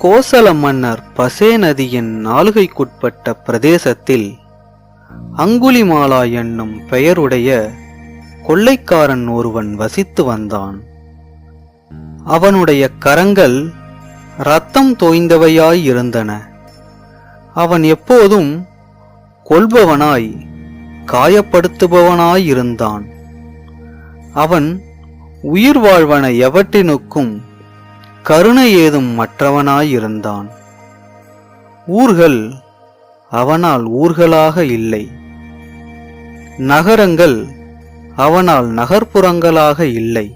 கோசல மன்னர் பசே நதியின் நாலுகைக்குட்பட்ட பிரதேசத்தில் அங்குலிமாலா என்னும் பெயருடைய கொள்ளைக்காரன் ஒருவன் வசித்து வந்தான். அவனுடைய கரங்கள் ரத்தம் தோய்ந்தவையாயிருந்தன அவன் எப்போதும் கொள்பவனாய் காயப்படுத்துபவனாயிருந்தான் அவன் உயிர் வாழ்வன எவற்றினுக்கும் கருணை ஏதும் மற்றவனாயிருந்தான். ஊர்கள் அவனால் ஊர்களாக இல்லை. நகரங்கள் அவனால் நகர்ப்புறங்களாக இல்லை.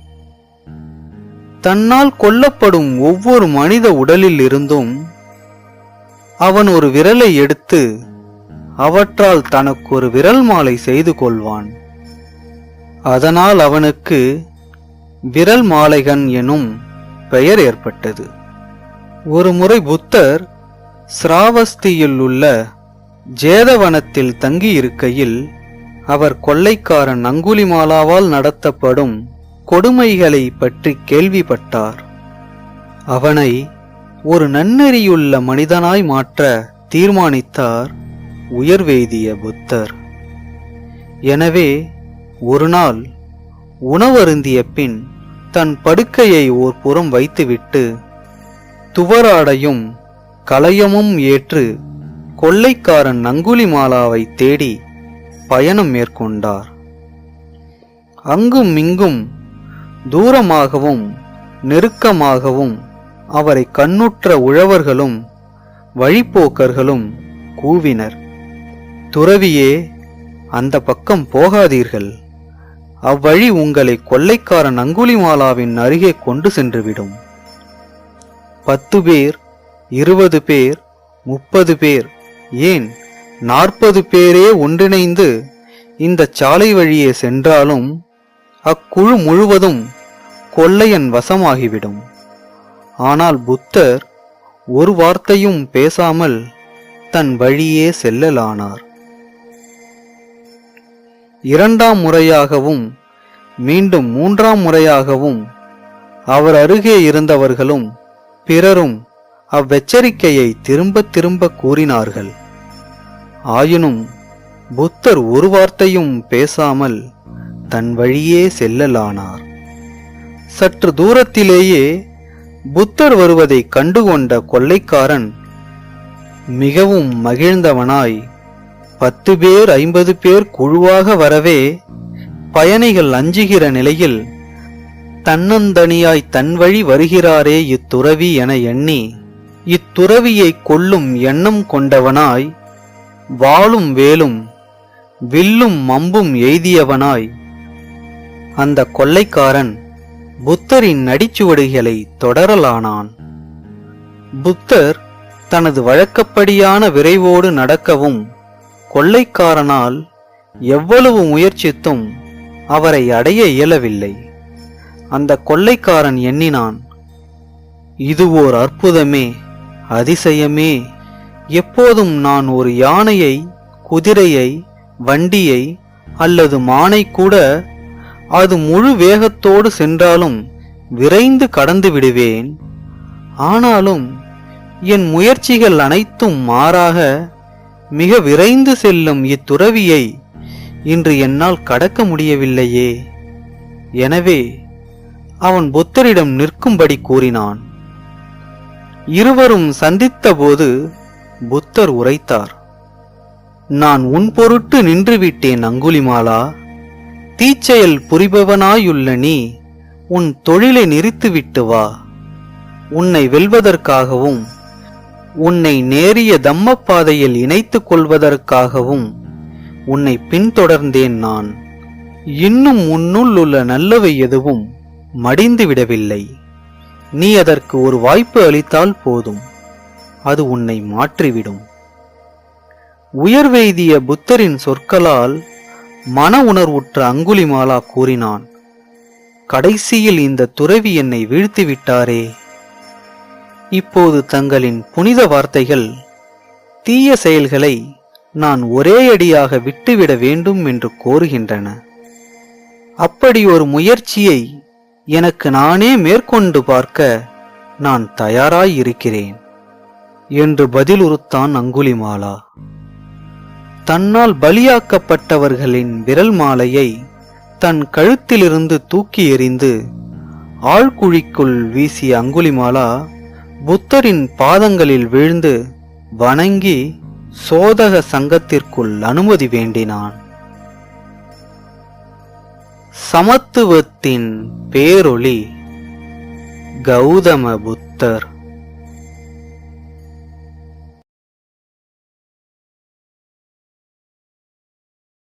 தன்னால் கொல்லப்படும் ஒவ்வொரு மனித உடலில் இருந்தும் அவன் ஒரு விரலை எடுத்து அவற்றால் தனக்கு ஒரு விரல் மாலை செய்து கொள்வான். அதனால் அவனுக்கு விரல் மாலைகன் எனும் பெயர் ஏற்பட்டது. ஒருமுறை புத்தர் சிராவஸ்தியில் உள்ள ஜேதவனத்தில் தங்கியிருக்கையில் அவர் கொள்ளைக்காரன் அங்குலிமாலாவால் நடத்தப்படும் கொடுமைகளை பற்றி கேள்விப்பட்டார். அவனை ஒரு நன்னெறியுள்ள மனிதனாய் மாற்ற தீர்மானித்தார் உயர்வேதிய புத்தர். எனவே ஒரு நாள் உணவருந்திய பின் தன் படுக்கையை ஓர் புறம் வைத்துவிட்டு துவராடையும் களையமும் ஏற்று கொள்ளைக்காரன் நங்குலிமாலாவை தேடி பயணம் மேற்கொண்டார். அங்கும் இங்கும் தூரமாகவும் நெருக்கமாகவும் அவரை கண்ணுற்ற உழவர்களும் வழிப்போக்கர்களும் கூவினர். துறவியே அந்த பக்கம் போகாதீர்கள். அவ்வழி உங்களை கொள்ளைக்காரன் அங்குலிமாலாவின் அருகே கொண்டு சென்றுவிடும். பத்து பேர் இருபது பேர் முப்பது பேர் ஏன் நாற்பது பேரே ஒன்றிணைந்து இந்த சாலை வழியே சென்றாலும் அக்குழு முழுவதும் கொள்ளையன் வசமாகிவிடும். ஆனால் புத்தர் ஒரு வார்த்தையும் பேசாமல் தன் வழியே செல்லலானார். இரண்டாம் முறையாகவும் மீண்டும் மூன்றாம் முறையாகவும் அவர் அருகே இருந்தவர்களும் பிறரும் அவ்வெச்சரிக்கையை திரும்ப திரும்ப கூறினார்கள். ஆயினும் புத்தர் ஒரு வார்த்தையும் பேசாமல் தன் வழியே செல்லலானார். சற்று தூரத்திலேயே புத்தர் வருவதை கண்டுகொண்ட கொள்ளைக்காரன் மிகவும் மகிழ்ந்தவனாய் பத்து பேர் ஐம்பது பேர் குழுவாக வரவே பயணிகள் அஞ்சுகிற நிலையில் தன்னந்தனியாய் தன் வழி வருகிறாரே இத்துறவி என எண்ணி இத்துறவியை கொல்லும் எண்ணம் கொண்டவனாய் வாளும் வேலும் வில்லும் மம்பும் எய்தியவனாய். அந்த கொள்ளைக்காரன் புத்தரின் நடிச்சுவடுகளை தொடரலானான். புத்தர் தனது வழக்கப்படியான விரைவோடு நடக்கவும் கொள்ளைக்காரனால் எவ்வளவு முயற்சித்தும் அவரை அடைய இயலவில்லை. அந்த கொள்ளைக்காரன் எண்ணினான் இது ஓர் அற்புதமே அதிசயமே எப்போதும் நான் ஒரு யானையை குதிரையை வண்டியை அல்லது மானை கூட அது முழு வேகத்தோடு சென்றாலும் விரைந்து கடந்து விடுவேன். ஆனாலும் என் முயற்சிகள் அனைத்தும் மாறாக மிக விரைந்து செல்லும் இத்துறவியை இன்று என்னால் கடக்க முடியவில்லையே. எனவே அவன் புத்தரிடம் நிற்கும்படி கூறினான். இருவரும் சந்தித்தபோது புத்தர் உரைத்தார். நான் உன் பொருட்டு நின்றுவிட்டேன் அங்குலிமாலா தீச்செயல் புரிபவனாயுள்ள நீ உன் தொழிலை நிறுத்திவிட்டு வா. உன்னை வெல்வதற்காகவும் உன்னை நேரிய தம்மப்பாதையில் இணைத்துக் கொள்வதற்காகவும் உன்னை பின்தொடர்ந்தேன் நான். இன்னும் உன்னுள் உள்ள நல்லவை எதுவும் மடிந்து விடவில்லை. நீ அதற்கு ஒரு வாய்ப்பு அளித்தால் போதும். அது உன்னை மாற்றிவிடும். உயர்வெய்திய புத்தரின் சொற்களால் மன உணர்வுற்ற அங்குலிமாலா கூறினான் கடைசியில் இந்த துறவி என்னை வீழ்த்திவிட்டாரே. இப்போது தங்களின் புனித வார்த்தைகள் தீய செயல்களை நான் ஒரே அடியாக விட்டுவிட வேண்டும் என்று கோருகின்றன. அப்படி ஒரு முயற்சியை எனக்கு நானே மேற்கொண்டு பார்க்க நான் தயாராயிருக்கிறேன் என்று பதிலுறுத்தான் அங்குலிமாலா. தன்னால் பலியாக்கப்பட்டவர்களின் விரல் மாலையை தன் கழுத்திலிருந்து தூக்கி எறிந்து ஆழ்குழிக்குள் வீசிய அங்குலிமாலா புத்தரின் பாதங்களில் வீழ்ந்து வணங்கி சோதக சங்கத்திற்குள் அனுமதி வேண்டினான். சமத்துவத்தின் பேரொளி கௌதம புத்தர்.